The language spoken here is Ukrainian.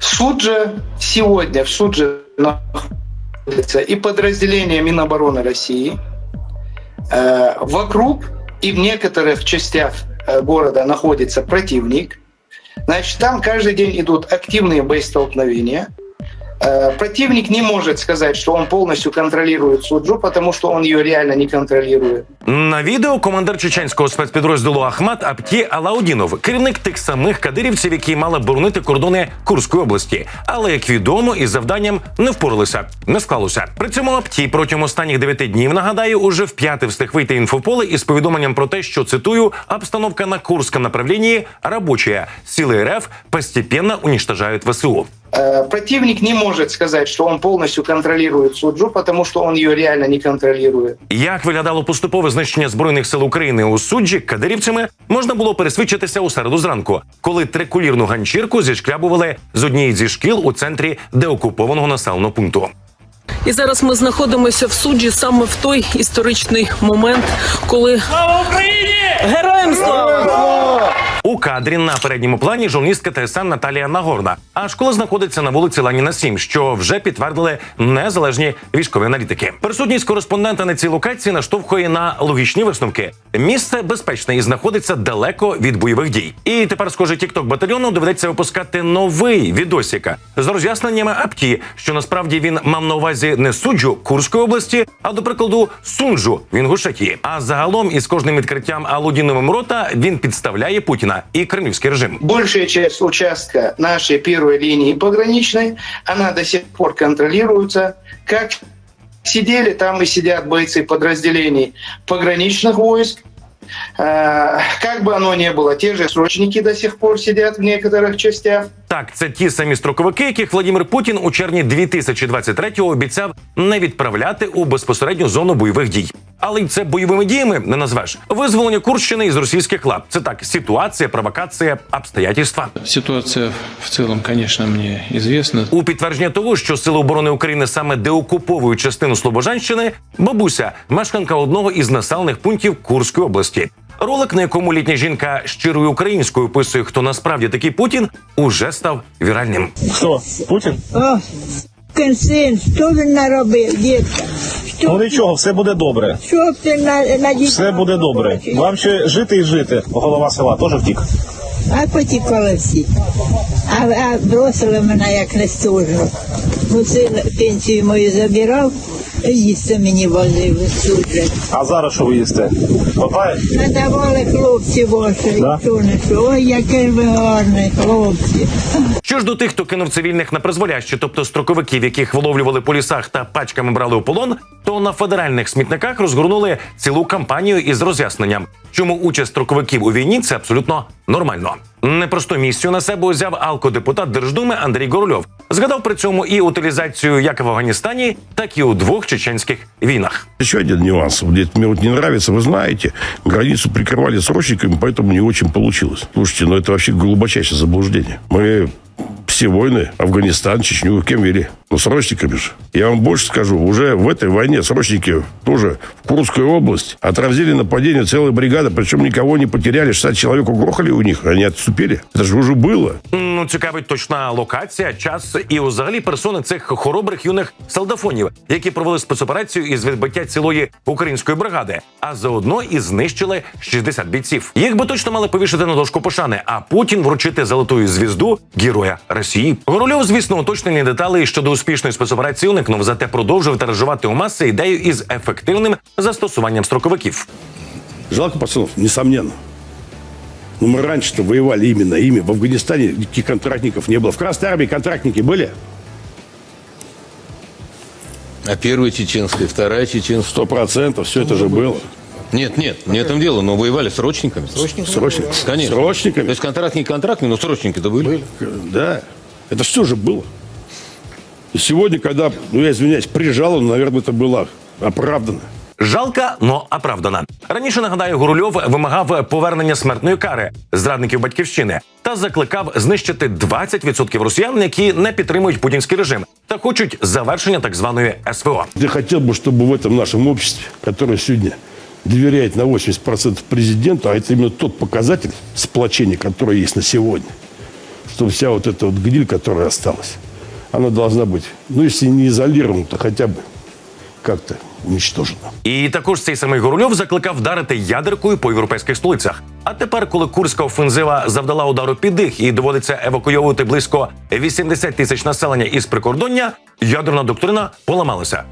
Суд же сегодня, в суд же находится и подразделение Минобороны России. Э, Вокруг и в некоторых частях э, города находится противник. Значит, там каждый день идут активные боестолкновения. Э, Противник не может сказать, что он полностью контролирует Суджу, потому что он ее реально не контролирует. На відео командир чеченського спецпідрозділу Ахмат Апті Алаудінов, керівник тих самих кадирівців, які мали боронити кордони Курської області. Але як відомо, із завданням не впоралися, не склалося. При цьому Апті протягом останніх дев'яти днів нагадаю, уже вп'яте встиг вийти інфополе із повідомленням про те, що цитую обстановка на Курському направлінні робоча. Сили РФ постепенно уничтожають ВСУ. Э, Противник не может сказать, что он полностью контролирует Суджу, потому что он ее реально не контролирует. Як виглядало поступове знищення збройних сил України у суджі кадирівцями, можна було пересвідчитися у середу зранку, коли трикулірну ганчірку зішкрябували з однієї зі шкіл у центрі деокупованого населеного пункту. І зараз ми знаходимося в суді саме в той історичний момент, коли слава Україні! Героям слава! У кадрі на передньому плані журналістка ТСН Наталія Нагорна. А школа знаходиться на вулиці Леніна 7, що вже підтвердили незалежні військові аналітики. Присутність кореспондента на цій локації наштовхує на логічні висновки. Місце безпечне і знаходиться далеко від бойових дій. І тепер, схоже, тікток батальйону доведеться випускати новий відосіка з роз'ясненнями Апті, що насправді він мав на увазі не суджу Курської області, а до прикладу Сунджу в Інгушетії. А загалом із кожним відкриттям Алудіновим рота він підставляє Путіна і кремлівський режим. Большая часть участка нашей первой линии пограничной, она до сих пор контролируется. Как сидели, там и сидят бойцы подразделений пограничных войск. Э, Как бы оно ни было, те же срочники до сих пор сидят в некоторых частях. Так, це ті самі строковики, яких Владимир Путін у червні 2023-го обіцяв не відправляти у безпосередню зону бойових дій. Але й це бойовими діями не назвеш. Визволення Курщини із російських лап. Це так, ситуація, провокація, обстоятельства. Ситуация в целом, конечно, мне известна. У підтвердження того, що сили оборони України саме деокуповують частину Слобожанщини, бабуся, мешканка одного із населених пунктів Курської області. Ролик, на якому літня жінка щирою українською описує, хто насправді такий Путін, уже став віральним. Хто? Путін? О, син, що він наробив, дітка? Що, Ну нічого, все буде добре. що б ти на, на дітей Все буде добре. Вам ще жити і жити. Голова села теж втік. А потікали всі. А, а бросили мене як нестужно. Ну, син пенсію мою забирав, їсти мені возив суджать. А зараз що ви їсте? Хватає? Надавали хлопці ваші, Да? Ой, який ви гарний хлопці. Що ж до тих, хто кинув цивільних на призволяще, тобто строковиків, яких виловлювали по лісах та пачками брали у полон, то на федеральних смітниках розгорнули цілу кампанію із роз'ясненням, чому участь строковиків у війні це абсолютно нормально. Непросту місію на себе узяв алкодепутат Держдуми Андрій Горольов. Згадав при цьому і утилізацію як в Афганістані, так і у двох чеченських війнах. Еще один нюанс. Вот Мне вот не нравится, вы знаете, границу прикрывали срочниками, поэтому не очень получилось. Слушайте, ну это вообще глубочайшее заблуждение. Мы все войны, Афганистан, Чечню, кем вели? Ну, срочниками же. Я вам больше скажу, уже в этой войне срочники тоже в Курскую область отразили нападение целой бригады, причем никого не потеряли, 60 человек угрохали у них, они отступили. Это же уже было. Ну, цікавить точна локація, час і взагалі персони цих хоробрих юних солдафонів, які провели спецоперацію із відбиття цілої української бригади, а заодно і знищили 60 бійців. Їх би точно мали повішати на дошку пошани, а Путін вручити золотую звізду героя Росії. Горольов, звісно, уточнені деталі щодо успішної спецоперації уникнув, зате продовжив тиражувати у маси ідею із ефективним застосуванням строковиків. Жалко пацанов, несомненно. Но мы раньше-то воевали именно ими. В Афганистане никаких контрактников не было. В Красной Армии контрактники были? А первая чеченская, вторая чеченская. Сто процентов. Все это же было. Нет, нет, не в этом дело, но воевали срочниками. Срочниками? Срочниками? Конечно. Срочниками? То есть контрактники контрактные, но срочники-то были. Да. Это все же было. И сегодня, когда, ну я извиняюсь, прижало, наверное, это было оправдано. Жалка, но оправдана. Раніше нагадаю, Гурульов вимагав повернення смертної кари зрадників батьківщини та закликав знищити 20% росіян, які не підтримують путінський режим та хочуть завершення так званої СВО. Я хотел бы, чтобы в этом нашем обществе, которое сегодня доверяет на 80% президенту, а это именно тот показатель сплочения, который есть на сегодня, что вся вот эта вот гниль, которая осталась, она должна быть, ну, если не изолирована, то хотя бы как-то уничтожена. І також цей самий Горульов закликав вдарити ядеркою по європейських столицях. А тепер, коли курська офензива завдала удару під дих і доводиться евакуйовувати близько 80 тисяч населення із прикордоння, ядерна доктрина поламалася.